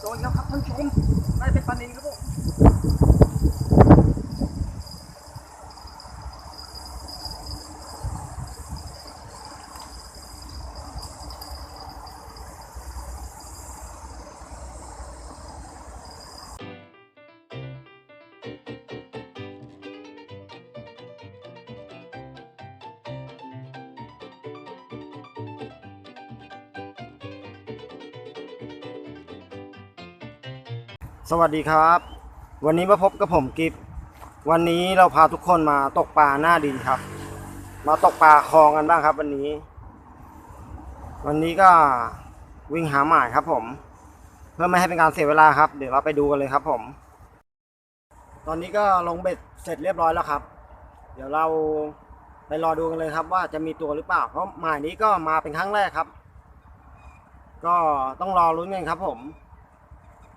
โดนแล้วครับท่านผู้ชมได้เป็นปลานินครับผม สวัสดีครับ วันนี้มาพบกับผมกิฟวันนี้เราพาทุกคนมาตกปลาหน้าดินครับ มาตกปลาคลองกันบ้างครับ วันนี้ วันนี้ก็วิ่งหาหมายครับ ผม เพื่อไม่ให้เป็นการเสียเวลาครับ เดี๋ยวเราไปดูกันเลยครับ ผม ตอนนี้ก็ลงเบ็ดเสร็จเรียบร้อยแล้วครับ เดี๋ยวเราไปรอดูกันเลยครับ ว่าจะมีตัวหรือเปล่า เพราะหมายนี้ก็มาเป็นครั้งแรกครับ ก็ต้องรอลุ้นกันครับ ผม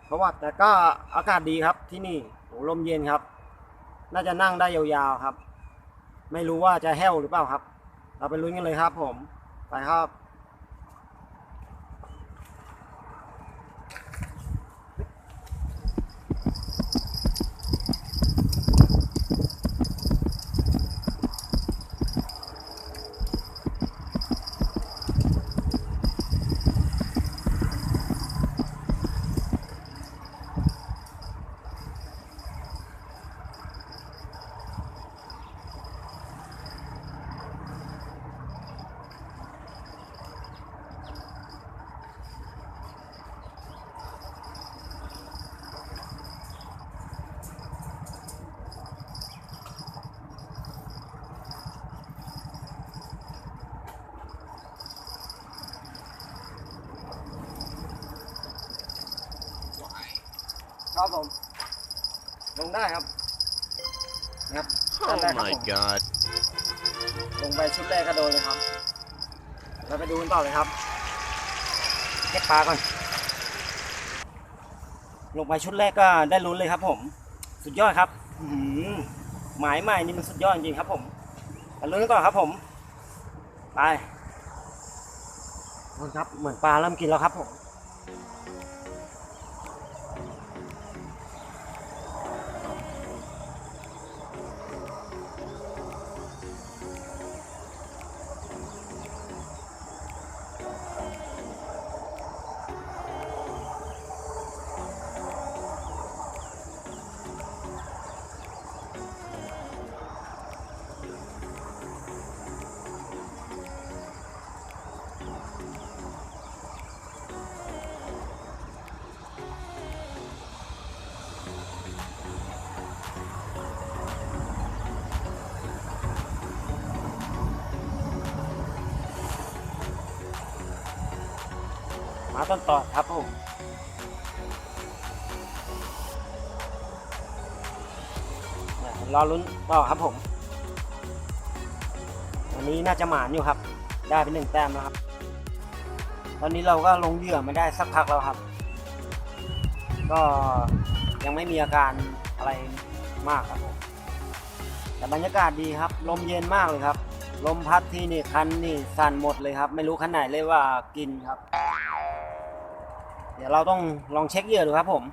เพราะว่าแต่ก็อากาศดีครับที่นี่โหลมเย็นครับ น่าจะนั่งได้ยาวๆครับ ไม่รู้ว่าจะแห้วหรือเปล่าครับ เราไปลุ้นกันเลยครับผม ไปครับ ครับผม ลงได้ครับนะครับด้านแร Oh กครับ my ผม god. ลงไปชุดแรกก็โดนเลยครับ เราไปดูกันต่อเลยครับเก็บปลาก่อน ลงไปชุดแรกก็ได้ลุ้นเลยครับผม สุดยอดครับอื้อหือหมายใหม่นี่มันสุดยอดจริงๆครับผมไปลุ้นกันต่อครับผม ไปนู่นครับ เหมือนปลาเริ่มกินแล้วครับผมาต้นต่อครับผมรอลุ้นต่อครับผม วันนี้น่าจะหมานอยู่ครับ ได้เป็นหนึ่งแต้มแล้วครับ ตอนนี้เราก็ลงเหยื่อไม่ได้สักพักแล้วครับ ก็ ยังไม่มีอาการอะไรมากครับผมแต่บรรยากาศดีครับ ลมเย็นมากเลยครับ ลมพัดที่นี่คันนี่สั่นหมดเลยครับ ไม่รู้คันไหนเลยว่ากินครับ เดี๋ยวเราต้องลองเช็คเหยื่อดูครับผม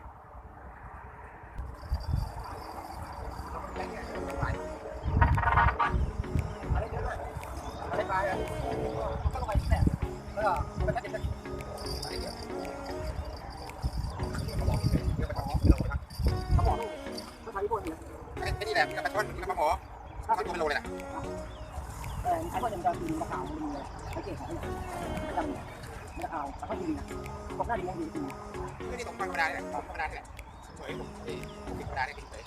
อะไรปลาอะก็ลงไปแล้วก็มันก็จะเป็น ช่อนตัวเป็นโลเลยนะแต่ใช้คนจะกินมะขามมันเลยไม่เก่งของเนี่ยไม่จำเนี่ยมะขามแล้วก็ยิงบอกหน้าดีมองดีจริงไม่ได้ตกปลาธรรมดาเนี่ยตกธรรมดาเนี่ยสวยผมไอ้ผมธรรมดาเนี่ยสวย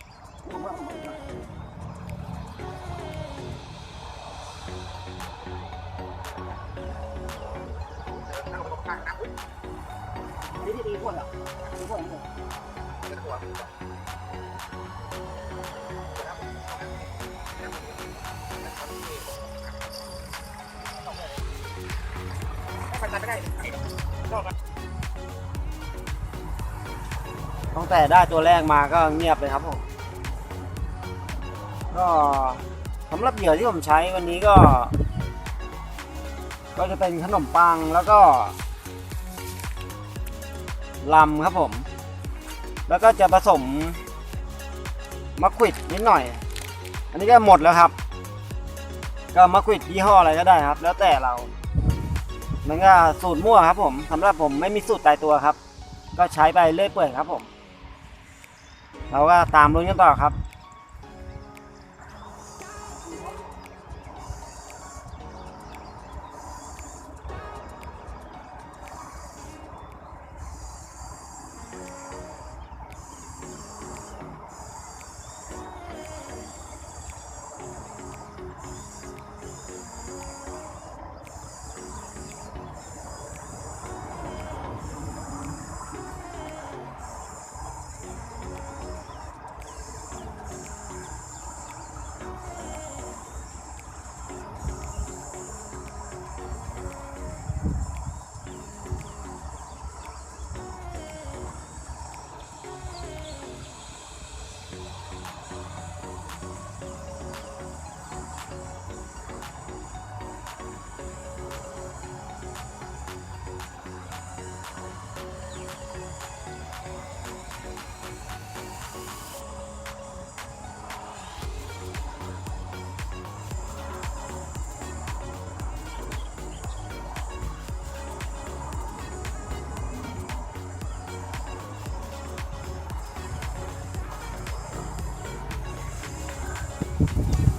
ผมว่าผมว่านั่งตกข้างน้ำอุ้ยดีดีดีพวกอะดีพวกนี้เนื้อตัว ฟันไม่ได้ตั้งแต่ได้ตัวแรกมาก็เงียบเลยครับผม ก็สำหรับเหยื่อที่ผมใช้วันนี้ก็ ก็จะเป็นขนมปังแล้วก็ลำครับผม แล้วก็จะผสมมะขวิดนิดหน่อย อันนี้ก็หมดแล้วครับ ก็มะขวิดยี่ห้ออะไรก็ได้ครับ แล้วแต่เรา มันก็สูตรมั่วครับผมสำหรับผมไม่มีสูตรตายตัวครับ ก็ใช้ไปเรื่อยเปื่อยครับผม เราก็ตามลุ้นกันต่อครับ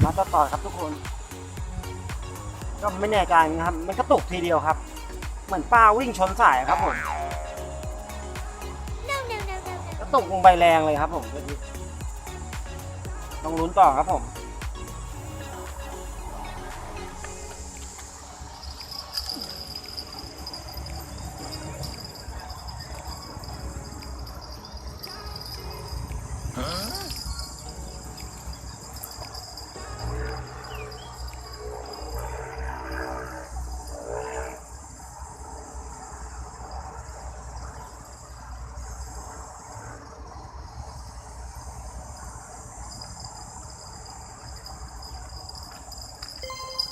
มาต่อต่อครับทุกคน ก็ไม่แน่ใจนะครับ มันก็ตกทีเดียวครับ เหมือนป้าวิ่งชนสายครับผมก็ตกลงไปแรงเลยครับผมเมื่อกี้ต้องลุ้นต่อครับผม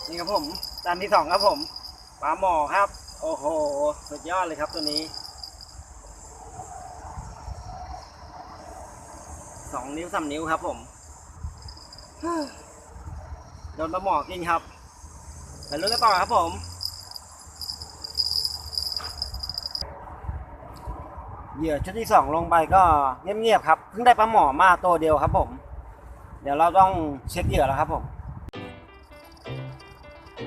นี่ครับผมจานที่สองครับผมปลาหมอครับ โอ้โห สุดยอดเลยครับตัวนี้สองนิ้วสามนิ้วครับ ผมโดนปลาหมอกินครับไปลุ้นกันต่อครับผม เหยื่อชุดที่สองลงไปก็เงียบๆครับเพิ่งได้ปลาหมอมาตัวเดียวครับผม เดี๋ยวเราต้องเช็คเหยื่อแล้วครับผม อัน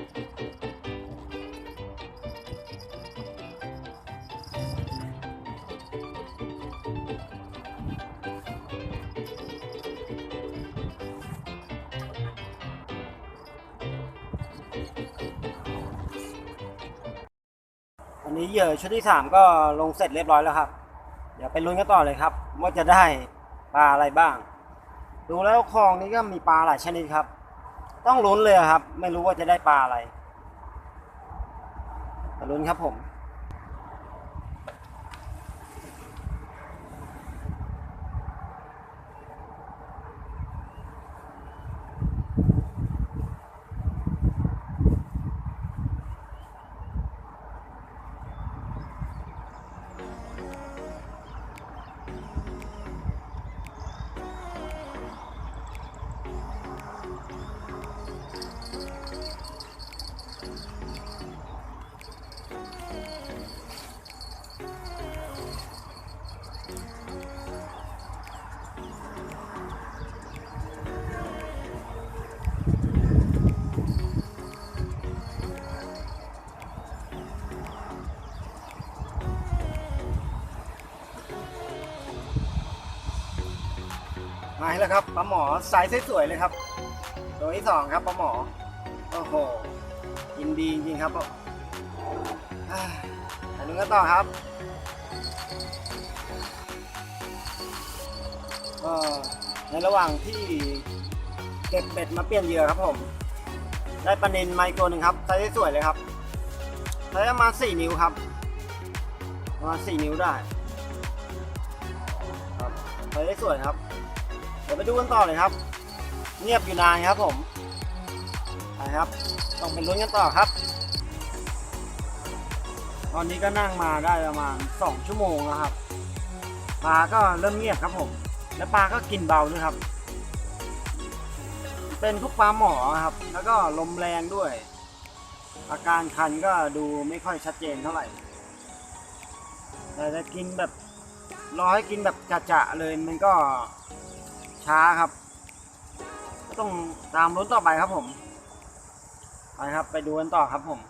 นี้เหยื่อชุดที่สามก็ลงเสร็จเรียบร้อยแล้วครับ เดี๋ยวไปลุ้นกันต่อเลยครับ ว่าจะได้ปลาอะไรบ้าง ดูแล้วคลองนี้ก็มีปลาหลายชนิดครับ ต้องลุ้นเลยครับ ไม่รู้ว่าจะได้ปลาอะไรลุ้นครับผม ครับปลาหมอสายสวยๆเลยครับ ตัวที่สองครับปลาหมอ โอ้โหยินดีจริงครับอ่าไปลุ้นกันต่อครับในระหว่างที่เก็บเบ็ดมาเปลี่ยนเหยื่อครับผม ได้ปลานินไมโครหนึ่งครับไซส์สวยเลยครับไซส์ประมาณสี่นิ้วครับประมาณสี่นิ้วได้ครับไซส์สวยครับ เดี๋ยวไปดูกันต่อเลยครับ เงียบอยู่นานครับผมไปครับ ต้องไปลุ้นกันต่อครับ ตอนนี้ก็นั่งมาได้ประมาณ 2 ชั่วโมงแล้วครับปลาก็เริ่มเงียบครับผม แล้วปลาก็กินเบาด้วยครับ เป็นทุกปลาหมอครับ แล้วก็ลมแรงด้วย อาการคันก็ดูไม่ค่อยชัดเจนเท่าไหร่แต่จะกินแบบรอให้กินแบบจะๆเลยมันก็ ช้าครับ ก็ต้องตามลุ้นต่อไปครับผม ไปครับ ไปดูกันต่อครับผม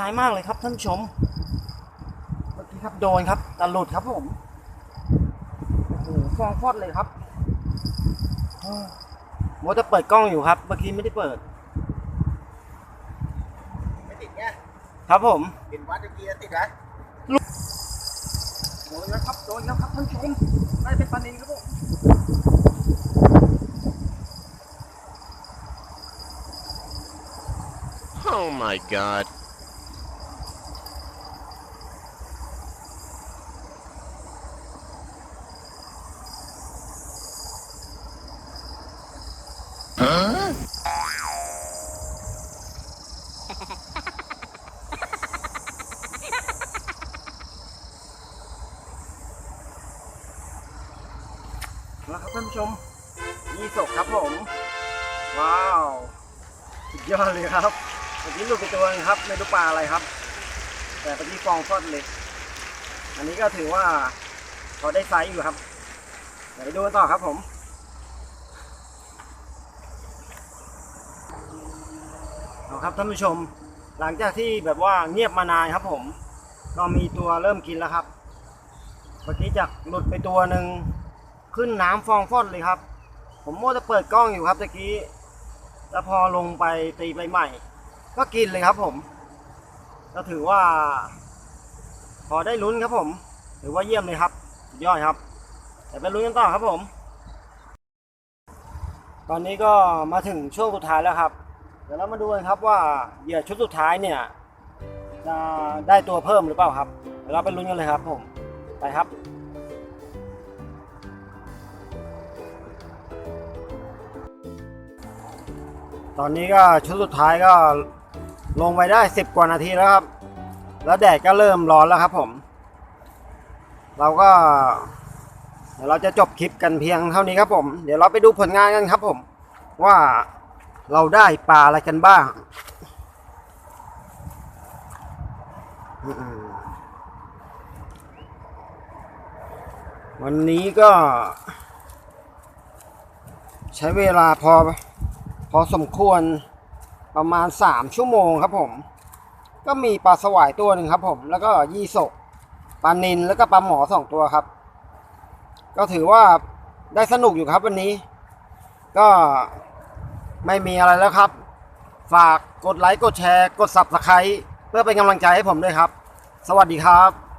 เสียดายมากเลยครับท่านผู้ชม เมื่อกี้ครับโดนครับตะหลุดครับผม โอ้โหฟองฟอดเลยครับเออโมจะเปิดกล้องอยู่ครับ เมื่อกี้ไม่ได้เปิด ไม่ติดไงครับผมเห็นวัดเมื่อกี้ติดไหมโดนแล้วครับ โดนแล้วครับท่านผู้ชมได้เป็นปลานินครับผม Oh my god. Huh? แล้วครับท่านผู้ ชมยี่สกครับผม ว้าว สุดยอดเลยครับเมื่อกี้หลุดไปตัวนึงครับ ไม่รู้ปลาอะไรครับ แต่เมื่อกี้ฟองฟอดเลย อันนี้ก็ถือว่าเขาได้ไซส์อยู่ครับเดี๋ยวไปดูกันต่อครับผมเอาครับท่านผู้ชม หลังจากที่แบบว่าเงียบมานานครับผม ก็มีตัวเริ่มกินแล้วครับ เมื่อกี้จากหลุดไปตัวหนึ่ง ขึ้นน้ำฟองฟอดเลยครับ ผมโม่จะเปิดกล้องอยู่ครับตะกี้แล้วพอลงไปตีไปใหม่ ก็กินเลยครับผมก็ถือว่า พอได้ลุ้นครับผม ถือว่าเยี่ยมเลยครับยอดครับเดี๋ยวไปลุ้นกันต่อครับผม ตอนนี้ก็มาถึงช่วงสุดท้ายแล้วครับ เดี๋ยวเรามาดูกันครับว่าเหยื่อชุดสุดท้ายเนี่ยจะได้ตัวเพิ่มหรือเปล่าครับเดี๋ยวเราไปลุ้นกันเลยครับผม ไปครับ ตอนนี้ก็ชุดสุดท้ายก็ลงไปได้สิบกว่านาทีแล้วครับ แล้วแดดก็เริ่มร้อนแล้วครับผม เราก็เดี๋ยวเราจะจบคลิปกันเพียงเท่านี้ครับผม เดี๋ยวเราไปดูผลงานกันครับผม ว่าเราได้ปลาอะไรกันบ้างวันนี้ก็ ใช้เวลาพอ พอสมควรประมาณสามชั่วโมงครับผม ก็มีปลาสวายตัวหนึ่งครับผม แล้วก็ยี่สกปลานินแล้วก็ปลาหมอสองตัวครับ ก็ถือว่าได้สนุกอยู่ครับวันนี้ ก็ไม่มีอะไรแล้วครับ ฝากกดไลค์กดแชร์ กด subscribe เพื่อเป็นกำลังใจให้ผมด้วยครับ สวัสดีครับ